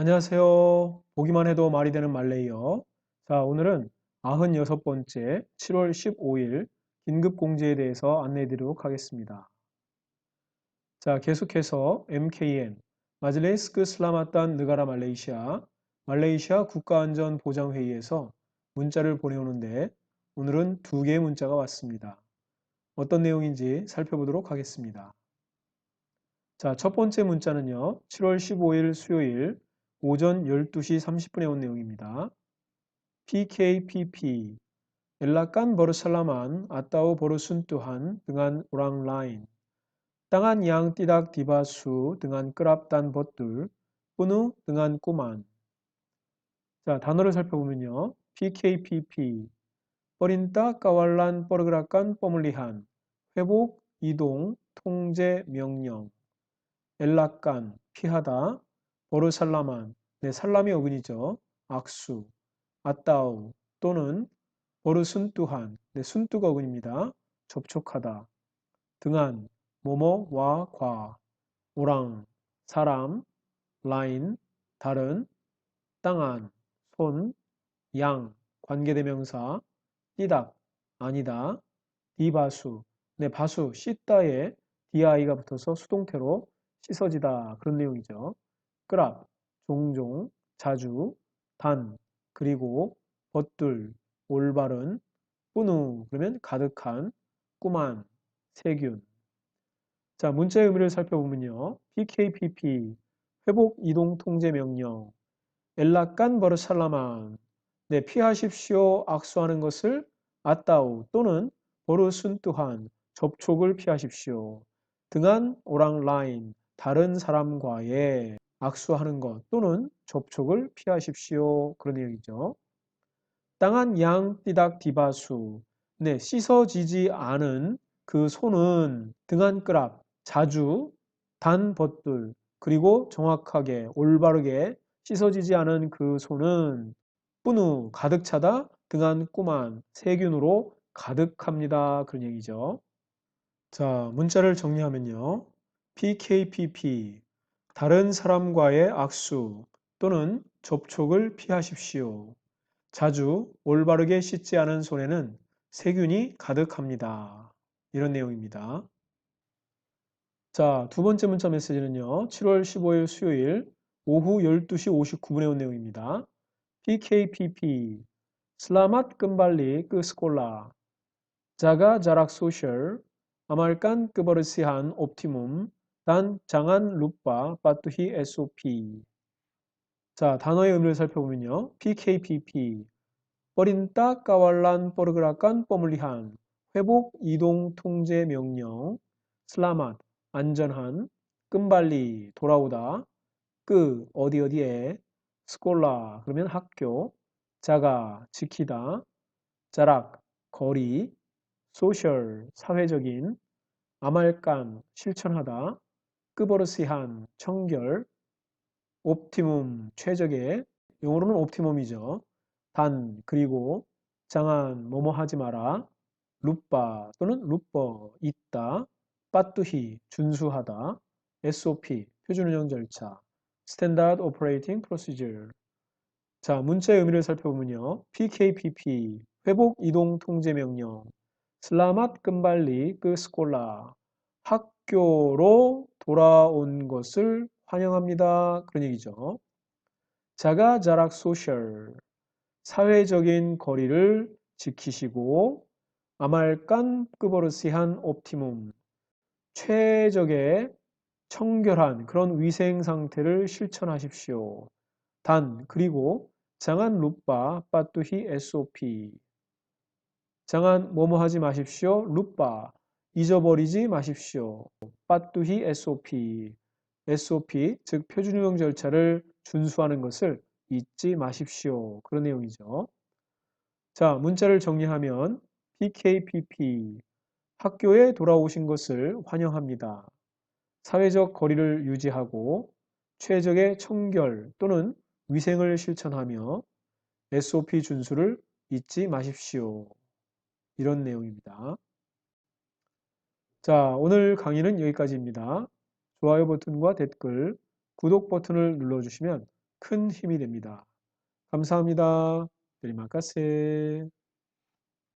안녕하세요. 보기만 해도 말이 되는 말레이어. 자, 오늘은 96번째 7월 15일 긴급 공지에 대해서 안내해 드리도록 하겠습니다. 자, 계속해서 MKN, 마질레스크 슬라마탄 느가라 말레이시아, 말레이시아 국가안전보장회의에서 문자를 보내오는데 오늘은 두 개의 문자가 왔습니다. 어떤 내용인지 살펴보도록 하겠습니다. 자, 첫 번째 문자는요. 7월 15일 수요일 오전 12시 30분에 온 내용입니다. PKPP 엘라깐 버르살라만 아따오 버르순 또한 등한 오랑 라인 땅한 양 띠닥 디바수 등한 끄랍단 벗둘 뿌누 등한 꾸만 자 단어를 살펴보면요. PKPP 뻐린따 까왈란 뻐르그라깐 뻐물리한 회복, 이동, 통제, 명령 엘라깐 피하다 버르살라만, 네, 살람이 어근이죠. 악수, 아따우 또는 버르순뚜한, 네, 순뚜가 어근입니다. 접촉하다. 등한, 뭐뭐와 과, 오랑, 사람, 라인, 다른, 땅안, 손, 양, 관계대명사, 띠닥, 아니다, 디바수, 네, 바수, 씻다에 di가 붙어서 수동태로 씻어지다 그런 내용이죠. 끄랍, 종종, 자주, 단, 그리고 벗둘, 올바른, 뿌누 그러면 가득한, 꾸만, 세균. 자, 문자의 의미를 살펴보면요. PKPP, 회복 이동 통제 명령, 엘라깐 버르살라만, 네, 피하십시오, 악수하는 것을 아따우 또는 버르순 또한 접촉을 피하십시오. 등한 오랑 라인, 다른 사람과의 악수하는 것 또는 접촉을 피하십시오. 그런 내용이죠. 땅한 양 띠닥 디바수 네, 씻어지지 않은 그 손은 등한 끄랍 자주 단 벗들 그리고 정확하게 올바르게 씻어지지 않은 그 손은 뿌누 가득 차다 등한 꾸만 세균으로 가득합니다. 그런 얘기죠. 자, 문자를 정리하면요. PKPP 다른 사람과의 악수 또는 접촉을 피하십시오. 자주 올바르게 씻지 않은 손에는 세균이 가득합니다. 이런 내용입니다. 자, 두 번째 문자 메시지는요. 7월 15일 수요일 오후 12시 59분에 온 내용입니다. PKPP 슬라맛 끔발리 끄 스콜라 단 장한 루파 빠뚜히 SOP 자 단어의 의미를 살펴보면요. PKPP 뻐린따 까왈란 뻐르그라깐 뻐물리한. 회복 이동 통제 명령. 슬라맛 안전한. 끔발리 돌아오다. 끄 어디 어디에. 스콜라 그러면 학교. 자가 지키다. 자락 거리. 소셜 사회적인. 아말깐 실천하다 끄버르시한 청결, 옵티멈 최적의 영어로는 옵티멈이죠. 단 그리고 장한 뭐뭐 하지 마라 루빠 또는 루퍼 있다 빠뚜히 준수하다 SOP 표준운영 절차 Standard Operating Procedure 자 문자의 의미를 살펴보면요 PKPP 회복 이동 통제 명령 슬라맛 끔발리 끄 스콜라 학교로 돌아온 것을 환영합니다. 그런 얘기죠. 자가 자락 소셜 사회적인 거리를 지키시고 아말깐 끄버르시한 옵티멈 최적의 청결한 그런 위생 상태를 실천하십시오. 단 그리고 장한 루빠 빠뚜히 SOP 장한 뭐뭐 하지 마십시오. 루빠 잊어버리지 마십시오. 빠뚜히 SOP, SOP 즉 표준유형 절차를 준수하는 것을 잊지 마십시오. 그런 내용이죠. 자, 문자를 정리하면 PKPP 학교에 돌아오신 것을 환영합니다. 사회적 거리를 유지하고 최적의 청결 또는 위생을 실천하며 SOP 준수를 잊지 마십시오. 이런 내용입니다. 자, 오늘 강의는 여기까지입니다. 좋아요 버튼과 댓글, 구독 버튼을 눌러주시면 큰 힘이 됩니다. 감사합니다. 드리마카세